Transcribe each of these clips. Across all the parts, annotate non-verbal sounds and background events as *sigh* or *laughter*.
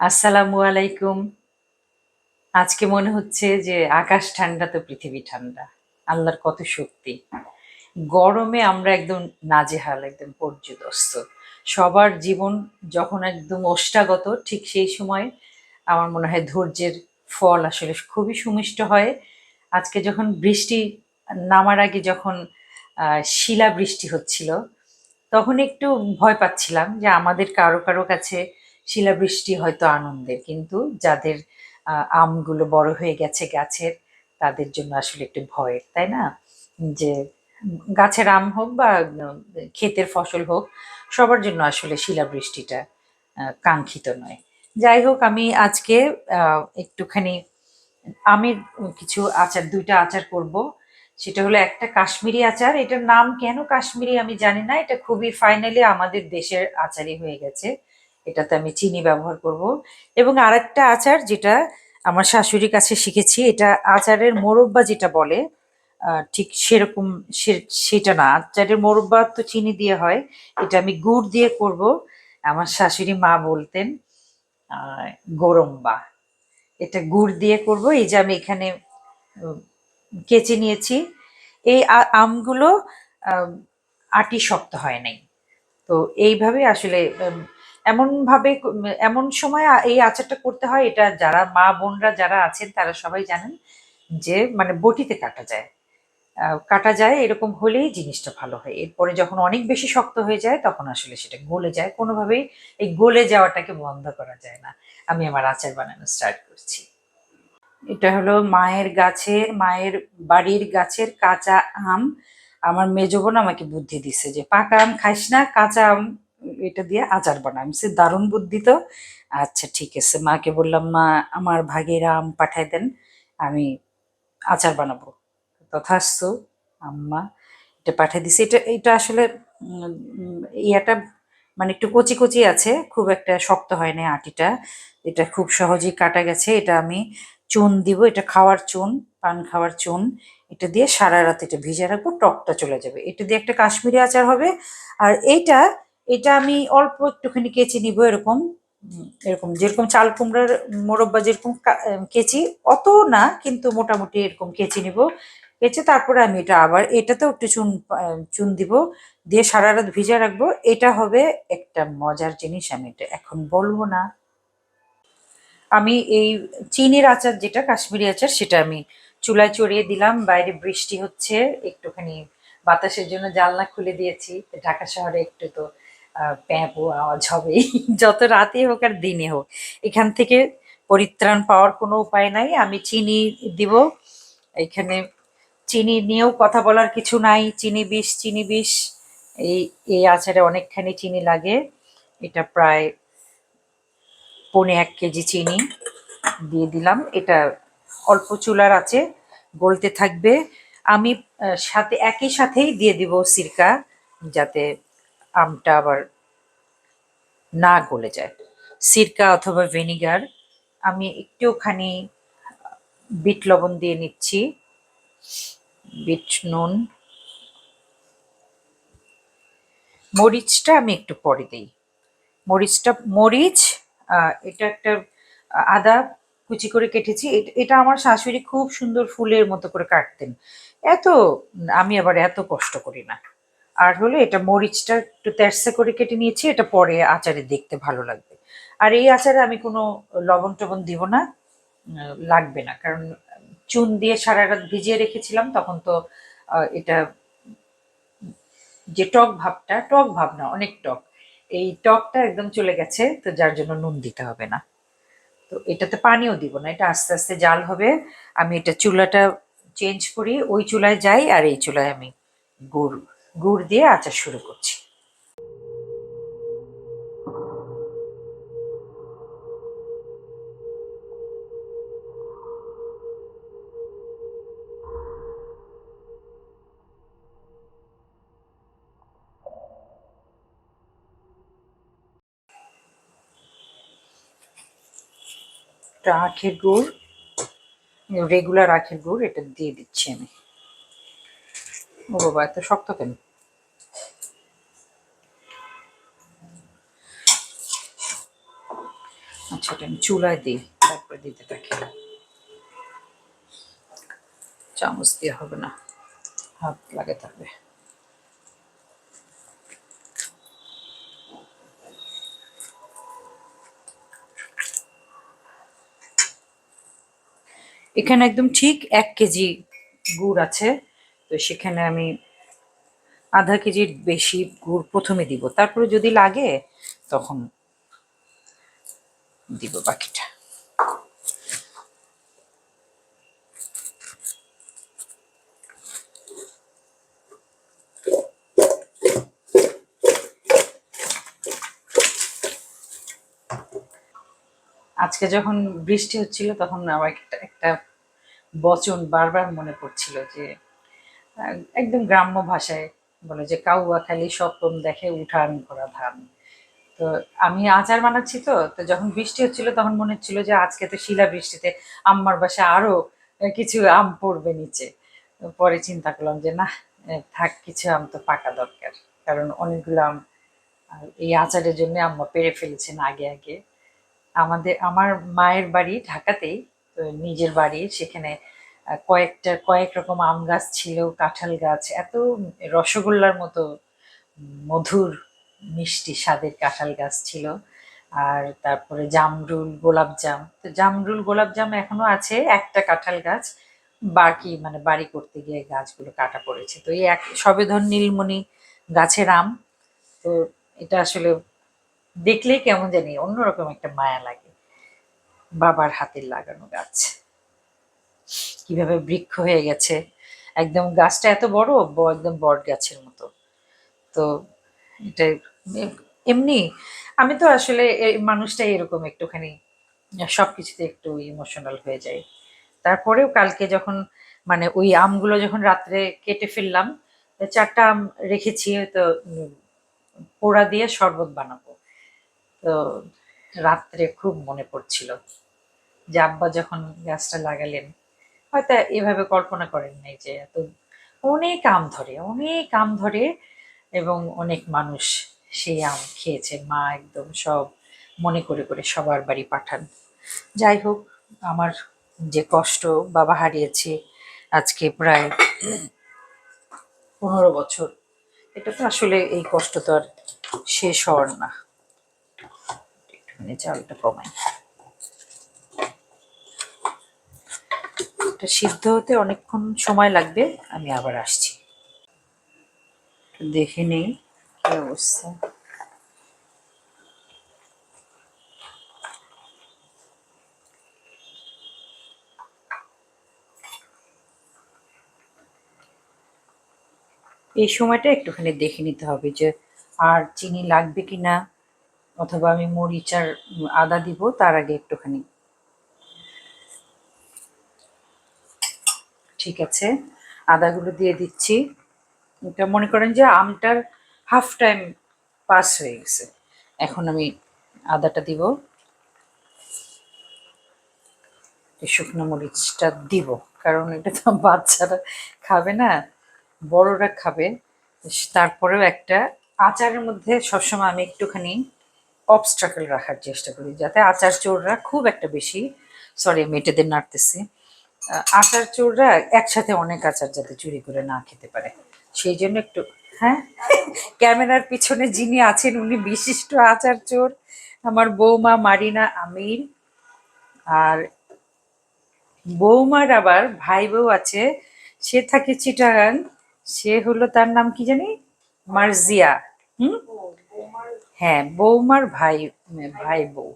আসসালামু আলাইকুম। আজকে মনে হচ্ছে যে আকাশ ঠান্ডা তো পৃথিবী ঠান্ডা। আল্লাহর কত শক্তি। গরমে আমরা একদম নাজেহাল, একদম পর্যদস্ত। সবার জীবন যখন একদম ওষ্ঠাগত ঠিক সেই সময় আমার মনে হয় ধৈর্যের ফল আসলে খুবই সুমিষ্ট হয়। আজকে যখন বৃষ্টি নামার আগে যখন শিলা বৃষ্টি হচ্ছিল, তখন একটু ভয় পাচ্ছিলাম যে আমাদের কারও কারও কাছে শিলাবৃষ্টি হয়তো আনন্দের, কিন্তু যাদের আমগুলো বড় হয়ে গেছে গাছের, তাদের জন্য আসলে একটু ভয়ের, তাই না? যে, গাছের আম হোক বা, ক্ষেতের ফসল হোক, সবার জন্য আসলে শিলাবৃষ্টিটা কাঙ্ক্ষিত নয়। যাই হোক, আমি আজকে একটুখানি আমের কিছু আচার, দুইটা আচার করব। সেটা হলো একটা কাশ্মীরি আচার, এটার নাম কেন কাশ্মীরি আমি জানি না, এটা খুবই ফাইনালি আমাদের দেশের আচারই হয়ে গেছে। এটাতে আমি চিনি ব্যবহার করব। এবং আরেকটা আচার যেটা আমার শাশুড়ির কাছে শিখেছি এটা আচারের মোরব্বা যেটা বলে ঠিক সেরকম সেটা না। আচারের মোরব্বা তো চিনি দিয়ে হয় এটা আমি গুড় দিয়ে করব। আমার শাশুড়ি মা বলতেন গরম্বা। এটা গুড় দিয়ে করব। এই যে আমি এখানে কেচে নিয়েছি। এই আমগুলো আম, আটি শক্ত হয় নাই। তো এইভাবে আসলে উম, এমন ভাবে এমন সময় এই আচারটা করতে হয় এটা যারা মা বোনরা যারা আছেন তারা সবাই জানেন যে মানে বটিতে কাটা যায়। কাটা যায় এরকম হলেই জিনিসটা ভালো হয়। এরপরে যখন অনেক বেশি শক্ত হয়ে যায় তখন আসলে সেটা গলে যায়। কোনোভাবেই এই গলে যাওয়াটাকে বন্ধ করা যায় না। আমি আমার আচার বানানো স্টার্ট করছি। এটা হলো মায়ের গাছের মায়ের বাড়ির গাছের কাঁচা আম। আমার মেজো বোন আমাকে বুদ্ধি দিছে যে পাকা আম খাইস না কাঁচা আম এটা দিয়ে আচার বানা আমি বলছি, দারুণ বুদ্ধি তো। আচ্ছা ঠিক আছে। মাকে বললাম মা আমার ভাগের আম পাঠায় দেন আমি আচার বানাবো। তথাস্তু আম্মা এটা পাঠিয়ে দিছে। এটা এটা আসলে ইয়াটা মানে একটু কচি কচি আছে খুব একটা শক্ত হয় না আটিটা। এটা খুব সহজেই কাটা গেছে। এটা আমি চুন দিব। এটা খাওয়ার চুন পান খাওয়ার চুন। এটা দিয়ে সারা রাত এটা ভিজে রাখব টকটা চলে যাবে। এটা দিয়ে একটা কাশ্মীরি আচার হবে। আর এইটা এটা আমি অল্প একটুখানি কেচি নিব এরকম এরকম, যেরকম চাল কুমড়ার মোরব্বা যেরকম কেচি, অত না, কিন্তু মোটামুটি এরকম কেচি নিব। কেচে তারপরে আমি এটা আবার, এটাতেও একটু চুন চুন দিব, দিয়ে সারা রাত ভিজে রাখব। এটা হবে একটা মজার জিনিস, আমি এটা এখন বলব না। আমি এই চিনির আচার যেটা, কাশ্মীরি আচার, সেটা আমি চুলায় চড়িয়ে দিলাম, বাইরে বৃষ্টি হচ্ছে, একটুখানি বাতাসের জন্য জানলা খুলে দিয়েছি, ঢাকা শহরে একটু তো প্যাঁপো আওয়াজ হবে যত রাতে হোক আর দিনে হোক। এখান থেকে পরিত্রাণ পাওয়ার কোনো উপায় নাই। আমি চিনি দিব। এখানে চিনি নিয়েও কথা বলার কিছু নাই। চিনি বিষ চিনি বিষ। এই এই আচারে অনেকখানি চিনি লাগে। এটা প্রায় পৌনে এক কেজি চিনি দিয়ে দিলাম। এটা অল্প চুলার আছে, গলতে থাকবে। আমি সাথে, একই সাথেই দিয়ে দিব সিরকা, যাতে আমটা আবার না গলে যায়। সিরকা অথবা ভিনিগার, আমি একটুখানি বিট লবণ দিয়ে নিচ্ছি। বিট, নুন। মরিচটা আমি একটু পরে দিই। মরিচটা, মরিচ এটা একটা আদা কুচি করে কেটেছি। এটা আমার শাশুড়ি খুব সুন্দর ফুলের মতো করে কাটতেন। এত, আমি আবার এত কষ্ট করি না। আর হলো এটা মরিচটা একটু তেরসে করে কেটে নিয়েছি, এটা পরে আচারে দেখতে ভালো লাগবে। আর এই আচারে আমি কোনো লবণ টবণ দিব না লাগবে না, কারণ চুন দিয়ে সারা রাত ভিজিয়ে রেখেছিলাম, তখন তো এটা যে টক ভাবটা, টক ভাব না, অনেক টক। এই টকটা একদম চলে গেছে, তো যার জন্য নুন দিতে হবে না। তো এটাতে পানিও দিব না, এটা আস্তে আস্তে জাল হবে। আমি এটা চুলাটা চেঞ্জ করি, ওই চুলায় যাই, আর এই চুলায় আমি গুড় গুড় দিয়ে আচার শুরু করছি। আখের গুড় রেগুলার আখের গুড়, এটা দিয়ে দিচ্ছি আমি। ও বাবা, এত শক্ত কেন? এটা আমি চুলায় দিই, তারপরে দিতে থাকি। চামচ দিয়ে হবে না, হাত লাগে থাকবে। এখানে একদম ঠিক এক কেজি গুড় আছে, তো সেখানে আমি আধা কেজির বেশি গুড় প্রথমে দিব। তারপরে যদি লাগে, তখন দিব বাকিটা। আজকে যখন বৃষ্টি হচ্ছিল, তখন আমার একটা একটা বচন বারবার মনে পড়ছিল যে একদম গ্রাম্য ভাষায় বলে যে, কাউয়া খালি স্বপ্ন দেখে উঠান ভরা ধান। তো আমি আচার বানাচ্ছি তো তো যখন বৃষ্টি হচ্ছিল তখন মনে হচ্ছিল যে আজকে তো শিলা বৃষ্টিতে আম্মার বাসায় আরও কিছু আম পড়বে নিচে। পরে চিন্তা করলাম যে না থাক, কিছু আম তো পাকা দরকার। কারণ অনেকগুলো আম এই আচারের জন্য আম্মা পেরে ফেলেছেন আগে আগে। আমাদের, আমার মায়ের বাড়ি ঢাকাতেই নিজের বাড়ি সেখানে কয়েকটা, কয়েক রকম আম গাছ ছিল, কাঁঠাল গাছ, এত রসগোল্লার মতো মধুর মিষ্টি স্বাদের কাঁঠাল গাছ ছিল। আর তারপরে জামরুল গোলাপজাম তো জামরুল গোলাপজাম এখনও আছে, একটা কাঁঠাল গাছ। বাকি মানে বাড়ি করতে গিয়ে গাছগুলো কাটা পড়েছে। তো এই এক সবেধন নীলমণি গাছের আম। তো এটা আসলে দেখলেই কেমন জানি অন্যরকম একটা মায়া লাগে। বাবার হাতের লাগানো গাছ। কীভাবে বৃক্ষ হয়ে গেছে। একদম গাছটা এত বড় একদম বট গাছের মতো। তো এমনি, আমি তো আসলে মানুষটাই এরকম একটুখানি, সবকিছুতে একটু ইমোশনাল হয়ে যায় তারপরেও কালকে যখন মানে ওই আমগুলো যখন রাত্রে কেটে ফেললাম, চারটা আম রেখেছি তো পোড়া দিয়ে শরবত বানাবো। তো রাত্রে খুব মনে পড়ছিল যে আব্বা যখন গাছটা লাগালেন, হয়তো এভাবে কল্পনা করেন নাই যে এত অনেক আম ধরে, অনেক আম ধরে এবং অনেক মানুষ সেই আম খেয়েছে, মা একদম সব মনে করে করে সবার বাড়ি পাঠান। যাই হোক, আমার যে কষ্ট বাবা হারিয়েছে আজকে প্রায় পনেরো বছর, এটা তো আসলে এই কষ্ট তো আর শেষ হওয়ার না। চালটা কমাই। এটা সিদ্ধ হতে অনেকক্ষণ সময় লাগবে, আমি আবার আসছি। দেখে নেই কি অবস্থা। এই সময়টা একটুখানি দেখে নিতে হবে যে, আর চিনি লাগবে কি না, অথবা আমি মরিচ আর আদা দিব, তার আগে একটুখানি। ঠিক আছে, আদাগুলো দিয়ে দিচ্ছি। এটা মনে করেন যে আমটার হাফ টাইম পাস হয়ে গেছে। এখন আমি আদাটা দিব। শুকনো মরিচটা দিব, কারণ এটা তো বাচ্চারা খাবে না, বড়রা খাবে। তারপরেও একটা আচারের মধ্যে সবসময় আমি একটুখানি অবস্ট্রাকল রাখার চেষ্টা করি, যাতে আচার চোররা খুব একটা বেশি সরি আমি এটাদের নাড়তেছি আচার চোররা একসাথে অনেক আচার যাতে চুরি করে না খেতে পারে। সেই জন্য একটু হ্যাঁ? *laughs* ক্যামেরার পিছনে যিনি আছেন উনি বিশিষ্ট আচার চোর আমার বৌমা মারিনা আমির। আর বৌমার আবার ভাই বউ আছে সে থাকে চিটাগাং সে হলো তার নাম কি জানি? মার্জিয়া হুম? হ্যাঁ বৌমার ভাই ভাই বউ।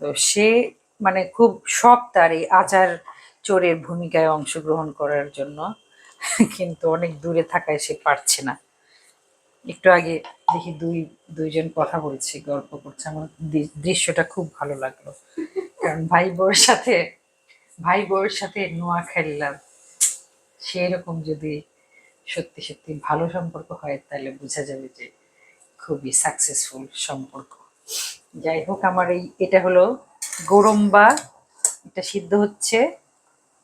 তো সে মানে খুব শখ তার এই আচার চোরের ভূমিকায় অংশগ্রহণ করার জন্য। *laughs* কিন্তু অনেক দূরে থাকায় সে পারছে না। একটু আগে দেখি দুই, দুইজন কথা বলছে, গল্প করছে। আমার দৃশ্যটা খুব ভালো লাগল। কারণ ভাই বউয়ের সাথে ভাই বউয়ের সাথে নোয়া খেললাম সেরকম যদি সত্যি সত্যি ভালো সম্পর্ক হয়, তাহলে বোঝা যাবে যে খুবই সাকসেসফুল সম্পর্ক। যাই হোক, আমার এই, এটা হলো গরম বা, এটা সিদ্ধ হচ্ছে।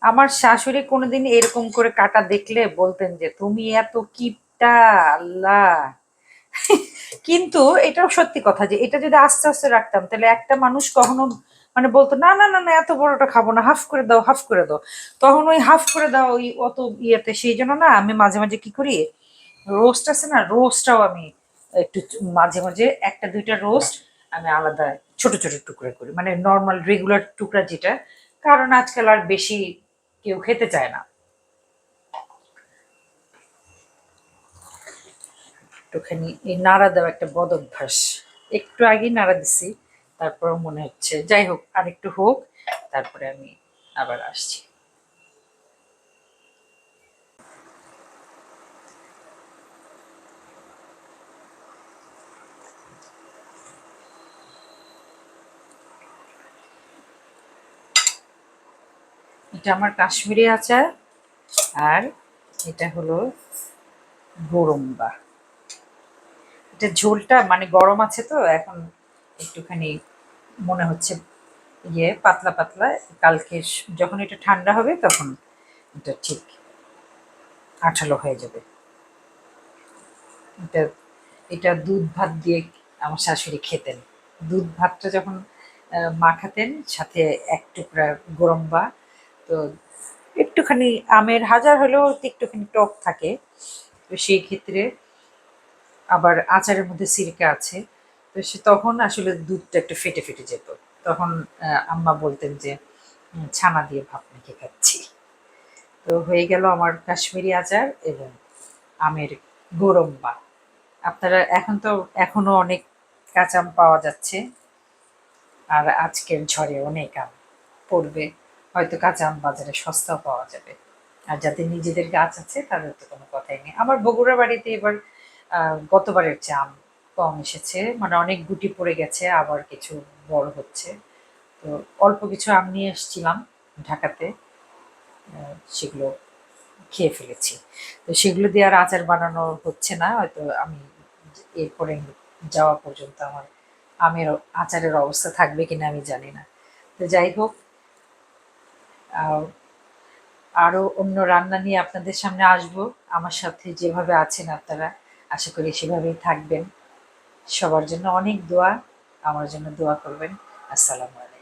আমার শাশুড়ি কোনোদিন এরকম করে কাটা দেখলে বলতেন যে, তুমি এত কিপটা, আল্লাহ। কিন্তু এটাও সত্যি কথা যে, এটা যদি আস্তে আস্তে রাখতাম, তাহলে একটা মানুষ কখনো মানে বলতো, না না না না, এত বড়টা খাব না, হাফ করে দাও, হাফ করে দাও। তখন ওই হাফ করে দাও, ওই অত ইয়েতে, সেই জন্য না আমি মাঝে মাঝে কি করি, রোস্ট আছে না, রোস্টটাও আমি একটু মাঝে মাঝে একটা, দুইটা রোস্ট আমি আলাদা ছোট ছোট টুকরা করি মানে নর্মাল, রেগুলার টুকরা যেটা। কারণ আজকাল আর বেশি কেউ খেতে চায় না একটুখানি এই নাড়া দেওয়া একটা বদ অভ্যাস একটু আগেই নাড়া দিছি তারপর মনে হচ্ছে, যাই হোক আর একটু হোক, তারপরে আমি আবার আসছি। এটা আমার কাশ্মীরি আচার আর এটা হলো গোরম্বা। এটা ঝোলটা মানে গরম আছে তো, এখন একটুখানি মনে হচ্ছে ইয়ে পাতলা পাতলা, কালকে যখন এটা ঠান্ডা হবে তখন এটা ঠিক আঠালো হয়ে যাবে। এটা এটা দুধ ভাত দিয়ে আমার শাশুড়ি খেতেন। দুধ ভাতটা যখন মাখাতেন, সাথে এক টুকরা গরম্বা তো একটুখানি আমের হাজার হলেও একটুখানি টক থাকে। তো সেই ক্ষেত্রে আবার আচারের মধ্যে সিরকা আছে। তো সে তখন আসলে দুধটা একটু ফেটে ফেটে যেত। তখন আম্মা বলতেন যে ছানা দিয়ে ভাত মেখে খাচ্ছি। তো হয়ে গেল আমার কাশ্মীরি আচার এবং আমের গোরম্বা। আপনারা এখন তো এখনও অনেক কাঁচা আম পাওয়া যাচ্ছে। আর আজকের ঝড়ে অনেক আম পড়বে। হয়তো কাঁচা আম বাজারে সস্তাও পাওয়া যাবে। আর যাদের নিজেদের গাছ আছে, তাদের তো কোনো কথাই নেই। আমার বগুড়া বাড়িতে এবার গতবারের চেয়ে আম কম এসেছে। মানে অনেক গুটি পড়ে গেছে, আবার কিছু বড় হচ্ছে। তো অল্প কিছু আম নিয়ে এসেছিলাম ঢাকাতে। সেগুলো খেয়ে ফেলেছি। তো সেগুলো দিয়ে আর আচার বানানো হচ্ছে না। হয়তো আমি এরপরে যাওয়া পর্যন্ত আমার আমের আচারের অবস্থা থাকবে কিনা আমি জানি না। তো যাই হোক আহ, আরও অন্য রান্না নিয়ে আপনাদের সামনে আসব। আমার সাথে যেভাবে আছেন আপনারা আশা করি সেভাবেই থাকবেন। সবার জন্য অনেক দোয়া আমার জন্য দোয়া করবেন। আসসালামু আলাইকুম।